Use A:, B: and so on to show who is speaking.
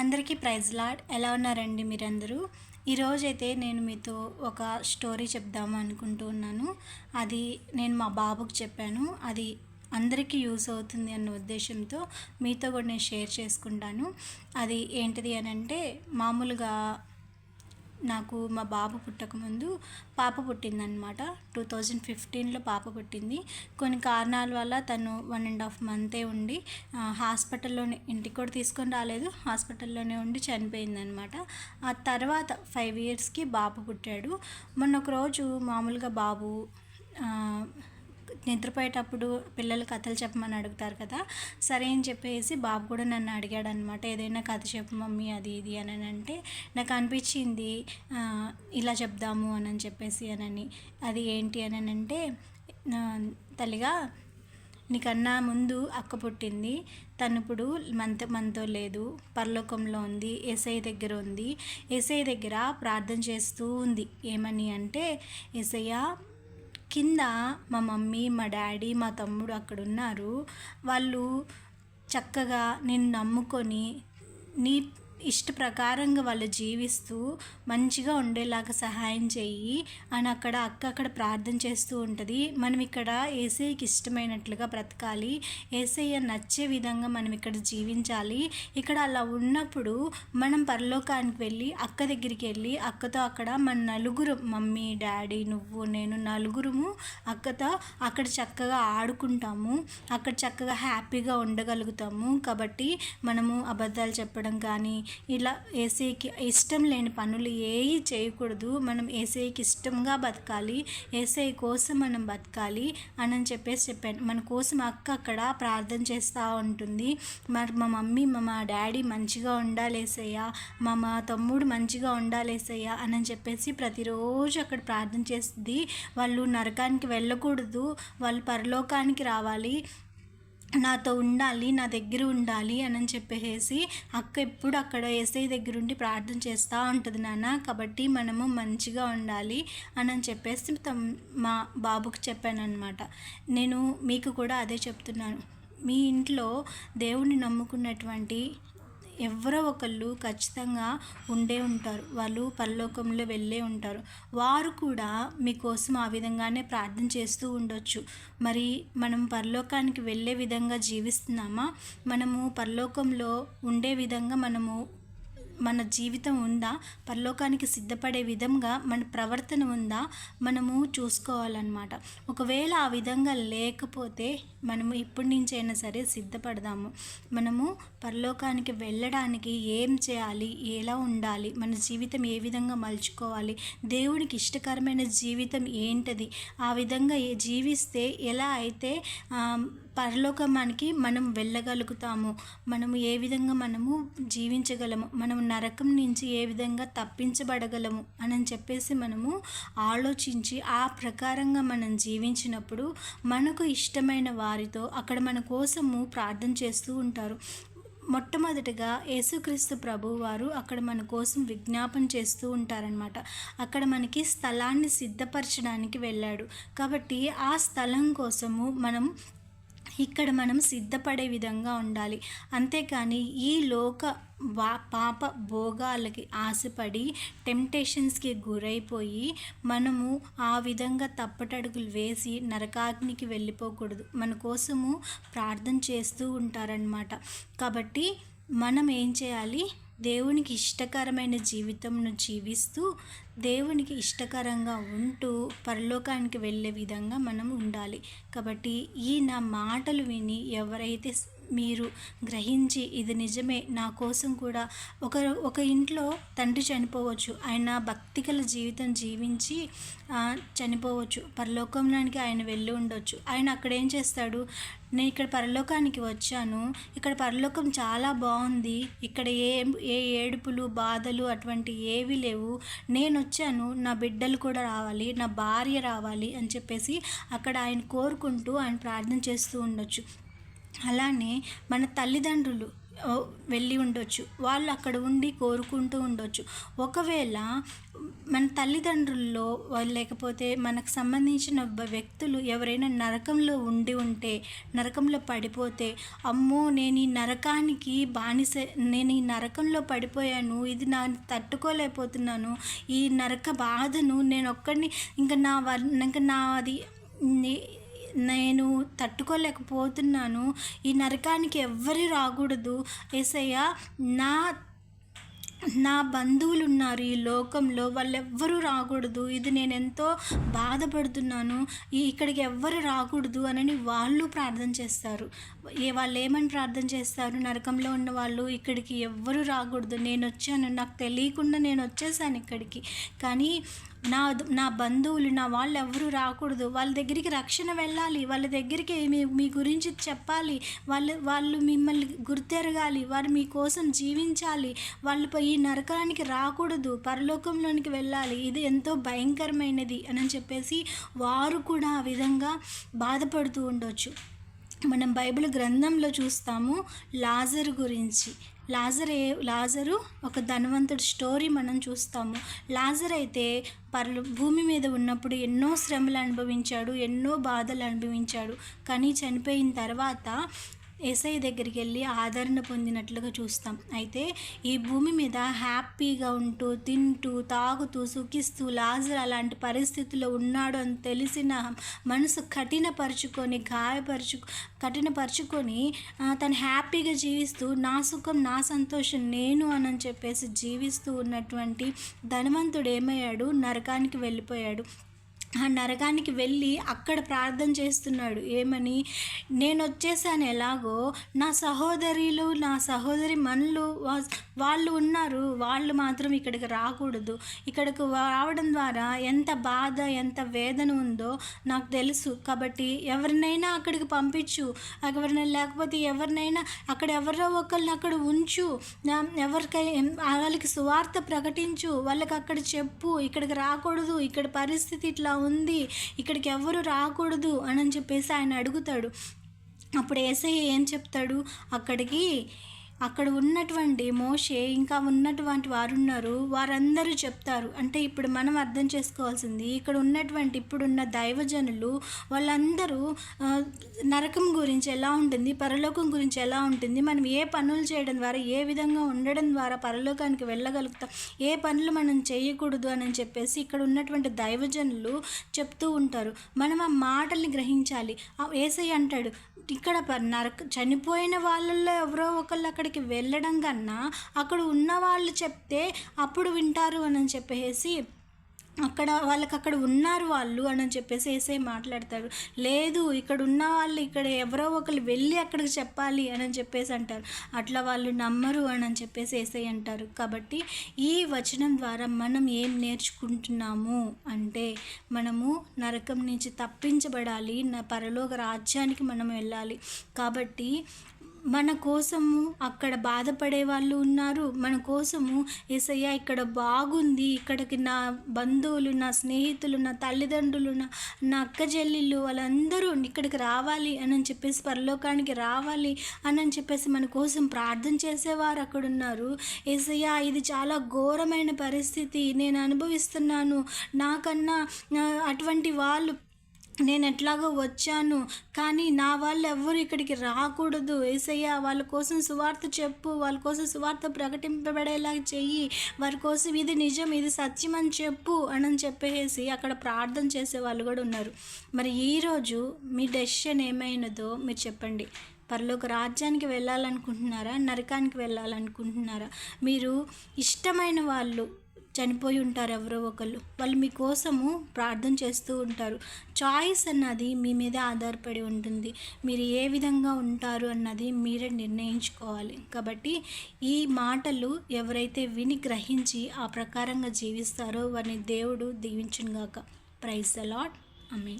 A: అందరికీ praise lord. ఎలా ఉన్నారండి మీరందరూ? ఈరోజైతే నేను మీతో ఒక స్టోరీ చెప్దాము అనుకుంటున్నాను అది నేను మా బాబుకు చెప్పాను. అది అందరికీ యూస్ అవుతుంది అన్న ఉద్దేశంతో మీతో కూడా నేను షేర్ చేసుకుంటాను. అది ఏంటిది అని అంటే మామూలుగా నాకు మా బాబు పుట్టకముందు పాప పుట్టిందనమాట టూ థౌజండ్ ఫిఫ్టీన్లో పాప పుట్టింది. కొన్ని కారణాల వల్ల తను వన్ అండ్ హాఫ్ మంతే ఉండి హాస్పిటల్లోనే ఇంటికి కూడా తీసుకొని రాలేదు. హాస్పిటల్లోనే ఉండి చనిపోయిందనమాట ఆ తర్వాత ఫైవ్ ఇయర్స్కి బాబు పుట్టాడు. మొన్న ఒక రోజు మామూలుగా బాబు నిద్రపోయేటప్పుడు పిల్లలు కథలు చెప్పమని అడుగుతారు కదా సరే అని చెప్పేసి బాబు కూడా నన్ను అడిగాడు అనమాట ఏదైనా కథ చెప్పు మమ్మీ అది ఇది అని అంటే నాకు అనిపించింది ఇలా చెప్దాము అని చెప్పేసి అనని అది ఏంటి అని అంటే తల్లిగా నీకన్నా ముందు అక్క పుట్టింది తను ఇప్పుడు మంత మనతో లేదు పరలోకంలో ఉంది ఎస్ఐ దగ్గర ఉంది ఎస్ఐ దగ్గర ప్రార్థన చేస్తూ ఉంది ఏమని అంటే ఎస్ఐయా కింద మా మమ్మీ మా డాడీ మా తమ్ముడు అక్కడ ఉన్నారు వాళ్ళు చక్కగా నేను నమ్ముకొని నీ ఇష్ట ప్రకారంగా వాళ్ళు జీవిస్తూ మంచిగా ఉండేలాగా సహాయం చేయి అని అక్కడ అక్క అక్కడ ప్రార్థన చేస్తూ ఉంటుంది. మనం ఇక్కడ ఏసైకి ఇష్టమైనట్లుగా బ్రతకాలి. ఏసయ్య నచ్చే విధంగా మనం ఇక్కడ జీవించాలి. ఇక్కడ అలా ఉన్నప్పుడు మనం పరలోకానికి వెళ్ళి అక్క దగ్గరికి వెళ్ళి అక్కతో అక్కడ మన నలుగురు మమ్మీ డాడీ నువ్వు నేను నలుగురుము అక్కతో అక్కడ చక్కగా ఆడుకుంటాము. అక్కడ చక్కగా హ్యాపీగా ఉండగలుగుతాము. కాబట్టి మనము అబద్ధాలు చెప్పడం కానీ ఇలా ఏసీకి ఇష్టం లేని పనులు ఏవి చేయకూడదు. మనం ఏసీకి ఇష్టంగా బతకాలి. ఏసఐ కోసం మనం బతకాలి అని చెప్పేసి చెప్పాను. మన కోసం అక్క అక్కడ ప్రార్థన చేస్తూ ఉంటుంది. మరి మా మమ్మీ మా డాడీ మంచిగా ఉండాలేసయ్యా మా మా తమ్ముడు మంచిగా ఉండాలేసయ్యా అని చెప్పేసి ప్రతిరోజు అక్కడ ప్రార్థన చేస్తుంది. వాళ్ళు నరకానికి వెళ్ళకూడదు. వాళ్ళు పరలోకానికి రావాలి. నాతో ఉండాలి నా దగ్గర ఉండాలి అని చెప్పేసి అక్క ఎప్పుడు అక్కడ ఏసై దగ్గర ఉండి ప్రార్థన చేస్తూ ఉంటుంది నాన్న. కాబట్టి మనము మంచిగా ఉండాలి అని చెప్పేసి మా బాబుకి చెప్పానన్నమాట. నేను మీకు కూడా అదే చెప్తున్నాను. మీ ఇంట్లో దేవుణ్ణి నమ్ముకున్నటువంటి ఎవరో ఒకళ్ళు ఖచ్చితంగా ఉండే ఉంటారు. వాళ్ళు పరలోకంలో వెళ్ళే ఉంటారు. వారు కూడా మీకోసం ఆ విధంగానే ప్రార్థన చేస్తూ ఉండొచ్చు. మరి మనం పరలోకానికి వెళ్ళే విధంగా జీవిస్తున్నామా? మనము పరలోకంలో ఉండే విధంగా మనము మన జీవితం ఉందా? పరలోకానికి సిద్ధపడే విధంగా మన ప్రవర్తన ఉందా? మనము చూసుకోవాలన్నమాట. ఒకవేళ ఆ విధంగా లేకపోతే మనము ఇప్పటి నుంచైనా సరే సిద్ధపడదాము. మనము పరలోకానికి వెళ్ళడానికి ఏం చేయాలి? ఎలా ఉండాలి? మన జీవితం ఏ విధంగా మలుచుకోవాలి? దేవుడికి ఇష్టకరమైన జీవితం ఏంటది? ఆ విధంగా జీవిస్తే ఎలా అయితే పరలోకమానికి మనం వెళ్ళగలుగుతాము. మనము ఏ విధంగా మనము జీవించగలము? మనం నరకం నుంచి ఏ విధంగా తప్పించబడగలము? అని చెప్పేసి మనము ఆలోచించి ఆ ప్రకారంగా మనం జీవించినప్పుడు మనకు ఇష్టమైన వారితో అక్కడ మన కోసము ప్రార్థన చేస్తూ ఉంటారు. మొట్టమొదటిగా యేసుక్రీస్తు ప్రభు వారు అక్కడ మన కోసం విజ్ఞాపన చేస్తూ ఉంటారనమాట అక్కడ మనకి స్థలాన్ని సిద్ధపరచడానికి వెళ్ళాడు. కాబట్టి ఆ స్థలం కోసము మనం ఇక్కడ మనం సిద్ధపడే విధంగా ఉండాలి. అంతేకాని ఈ లోక వా పాప భోగాలకి ఆశపడి టెంప్టేషన్స్కి గురైపోయి మనము ఆ విధంగా తప్పటడుగులు వేసి నరకాగ్నికి వెళ్ళిపోకూడదు. మన కోసము ప్రార్థన చేస్తూ ఉంటారనమాట కాబట్టి మనం ఏం చేయాలి? దేవునికి ఇష్టకరమైన జీవితంను జీవిస్తూ దేవునికి ఇష్టకరంగా ఉంటూ పరలోకానికి వెళ్ళే విధంగా మనం ఉండాలి. కాబట్టి ఈ నా మాటలు విని ఎవరైతే మీరు గ్రహించి ఇది నిజమే. నా కోసం కూడా ఒక ఒక ఇంట్లో తండ్రి చనిపోవచ్చు. ఆయన భక్తికల జీవితం జీవించి చనిపోవచ్చు. పరలోకంలోనికి ఆయన వెళ్ళి ఉండొచ్చు. ఆయన అక్కడ ఏం చేస్తాడు? నేను ఇక్కడ పరలోకానికి వచ్చాను. ఇక్కడ పరలోకం చాలా బాగుంది. ఇక్కడ ఏ ఏ ఏడుపులు బాధలు అటువంటి ఏవి లేవు. నేను వచ్చాను. నా బిడ్డలు కూడా రావాలి. నా భార్య రావాలి అని చెప్పేసి అక్కడ ఆయన కోరుకుంటూ ఆయన ప్రార్థన చేస్తూ ఉండొచ్చు. అలానే మన తల్లిదండ్రులు వెళ్ళి ఉండొచ్చు. వాళ్ళు అక్కడ ఉండి కోరుకుంటూ ఉండొచ్చు. ఒకవేళ మన తల్లిదండ్రుల్లో లేకపోతే మనకు సంబంధించిన వ్యక్తులు ఎవరైనా నరకంలో ఉండి ఉంటే నరకంలో పడిపోతే అమ్మో నేను ఈ నరకానికి బానిస నేను ఈ నరకంలో పడిపోయాను ఇది నా తట్టుకోలేకపోతున్నాను ఈ నరక బాధను నేను ఒక్కడిని ఇంకా నా వల్ ఇంకా నా అది నేను తట్టుకోలేకపోతున్నాను. ఈ నరకానికి ఎవ్వరు రాకూడదు. ఏసయ్య నా నా బంధువులు ఉన్నారు ఈ లోకంలో. వాళ్ళు ఎవ్వరూ రాకూడదు. ఇది నేను ఎంతో బాధపడుతున్నాను. ఈ ఇక్కడికి ఎవ్వరు రాకూడదు అని వాళ్ళు ప్రార్థన చేస్తారు. ఏ వాళ్ళు ఏమని ప్రార్థన చేస్తారు? నరకంలో ఉన్న వాళ్ళు ఇక్కడికి ఎవ్వరు రాకూడదు. నేను వచ్చాను నాకు తెలియకుండా నేను వచ్చేసాను ఇక్కడికి. కానీ నా నా బంధువులు నా వాళ్ళు ఎవరు రాకూడదు. వాళ్ళ దగ్గరికి రక్షణ వెళ్ళాలి. వాళ్ళ దగ్గరికి మీ మీ గురించి చెప్పాలి. వాళ్ళు వాళ్ళు మిమ్మల్ని గుర్తెరగాలి. వారు మీకోసం జీవించాలి. వాళ్ళు ఈ నరకానికి రాకూడదు. పరలోకంలోనికి వెళ్ళాలి. ఇది ఎంతో భయంకరమైనది అని చెప్పేసి వారు కూడా ఆ విధంగా బాధపడుతూ ఉండొచ్చు. మనం బైబిల్ గ్రంథంలో చూస్తాము లాజర్ గురించి. లాజర్ ఏ లాజరు ఒక ధనవంతుడి స్టోరీ మనం చూస్తాము. లాజర్ అయితే పర్లు భూమి మీద ఉన్నప్పుడు ఎన్నో శ్రమలు అనుభవించాడు ఎన్నో బాధలు అనుభవించాడు. కానీ చనిపోయిన తర్వాత ఎస్ఐ దగ్గరికి వెళ్ళి ఆదరణ పొందినట్లుగా చూస్తాం. అయితే ఈ భూమి మీద హ్యాపీగా ఉంటూ తింటూ తాగుతూ సుఖిస్తూ లాజర్ అలాంటి పరిస్థితుల్లో ఉన్నాడు అని తెలిసిన మనసు కఠినపరుచుకొని గాయపరుచు కఠినపరుచుకొని తను హ్యాపీగా జీవిస్తూ నా సుఖం నా సంతోషం నేను అని చెప్పేసి జీవిస్తూ ఉన్నటువంటి ధనవంతుడు ఏమయ్యాడు? నరకానికి వెళ్ళిపోయాడు. ఆ నరకానికి వెళ్ళి అక్కడ ప్రార్థన చేస్తున్నాడు. ఏమని? నేను వచ్చేసాను ఎలాగో? నా సహోదరులు నా సహోదరి మనులు వా- వాళ్ళు ఉన్నారు. వాళ్ళు మాత్రం ఇక్కడికి రాకూడదు. ఇక్కడికి రావడం ద్వారా ఎంత బాధ ఎంత వేదన ఉందో నాకు తెలుసు. కాబట్టి ఎవరినైనా అక్కడికి పంపించు. ఎవరినైనా లేకపోతే ఎవరినైనా అక్కడ ఎవరో ఒకరిని అక్కడ ఉంచు. ఎవరికై వాళ్ళకి సువార్త ప్రకటించు. వాళ్ళకి అక్కడ చెప్పు. ఇక్కడికి రాకూడదు. ఇక్కడ పరిస్థితి ఇట్లా ఉంది. ఇక్కడికి ఎవరు రాకూడదు అని అని చెప్పేసి ఆయన అడుగుతాడు. అప్పుడు ఏసై ఏం చెప్తాడు? అక్కడికి అక్కడ ఉన్నటువంటి మోషే ఇంకా ఉన్నటువంటి వారు ఉన్నారు వారందరూ చెప్తారు. అంటే ఇప్పుడు మనం అర్థం చేసుకోవాల్సింది ఇక్కడ ఉన్నటువంటి ఇప్పుడున్న దైవజనులు వాళ్ళందరూ నరకం గురించి ఎలా ఉంటుంది పరలోకం గురించి ఎలా ఉంటుంది మనం ఏ పనులు చేయడం ద్వారా ఏ విధంగా ఉండడం ద్వారా పరలోకానికి వెళ్ళగలుగుతాం ఏ పనులు మనం చేయకూడదు అని చెప్పేసి ఇక్కడ ఉన్నటువంటి దైవజనులు చెప్తూ ఉంటారు. మనం ఆ మాటల్ని గ్రహించాలి. ఏసై అంటాడు ఇక్కడ ప- నరక చనిపోయిన వాళ్ళల్లో ఎవరో ఒకళ్ళు అక్కడ అక్కడికి వెళ్ళడం కన్నా అక్కడ ఉన్న వాళ్ళు చెప్తే అప్పుడు వింటారు అని చెప్పేసి అక్కడ వాళ్ళకి అక్కడ ఉన్నారు వాళ్ళు అని చెప్పేసి ఏసై మాట్లాడతారు. లేదు ఇక్కడ ఉన్న వాళ్ళు ఇక్కడ ఎవరో ఒకరు వెళ్ళి అక్కడికి చెప్పాలి అని చెప్పేసి అంటారు. అట్లా వాళ్ళు నమ్మరు అని చెప్పేసి ఏసై అంటారు. కాబట్టి ఈ వచనం ద్వారా మనం ఏం నేర్చుకుంటున్నాము అంటే మనము నరకం నుంచి తప్పించబడాలి నా పరలోక రాజ్యానికి మనం వెళ్ళాలి. కాబట్టి మన కోసము అక్కడ బాధపడే వాళ్ళు ఉన్నారు. మన కోసము ఏసయ్య ఇక్కడ బాగుంది. ఇక్కడికి నా బంధువులు నా స్నేహితులు నా తల్లిదండ్రులు నా నా అక్క చెల్లెళ్ళు వాళ్ళందరూ ఇక్కడికి రావాలి అని చెప్పేసి పరలోకానికి రావాలి అని చెప్పేసి మన కోసం ప్రార్థన చేసేవారు అక్కడ ఉన్నారు ఏసయ్య ఇది చాలా ఘోరమైన పరిస్థితి. నేను అనుభవిస్తున్నాను. నాకన్నా అటువంటి వాళ్ళు నేను ఎట్లాగో వచ్చాను కానీ నా వాళ్ళు ఎవ్వరు ఇక్కడికి రాకూడదు. ఏసయ్య వాళ్ళ కోసం సువార్త చెప్పు వాళ్ళ కోసం సువార్త ప్రకటింపబడేలా చెయ్యి. వారి కోసం ఇది నిజం ఇది సత్యం అని చెప్పు అని అని చెప్పేసి అక్కడ ప్రార్థన చేసే వాళ్ళు కూడా ఉన్నారు. మరి ఈరోజు మీ డెసిషన్ ఏమైనదో మీరు చెప్పండి. పరలోక రాజ్యానికి వెళ్ళాలనుకుంటున్నారా? నరకానికి వెళ్ళాలనుకుంటున్నారా? మీరు ఇష్టమైన వాళ్ళు చనిపోయి ఉంటారు ఎవరో ఒకళ్ళు. వాళ్ళు మీకోసము ప్రార్థన చేస్తూ ఉంటారు. చాయిస్ అన్నది మీ మీద ఆధారపడి ఉంటుంది. మీరు ఏ విధంగా ఉంటారు అన్నది మీరే నిర్ణయించుకోవాలి. కాబట్టి ఈ మాటలు ఎవరైతే విని గ్రహించి ఆ ప్రకారంగా జీవిస్తారో వారిని దేవుడు దీవించుగాక praise a lot lord I mean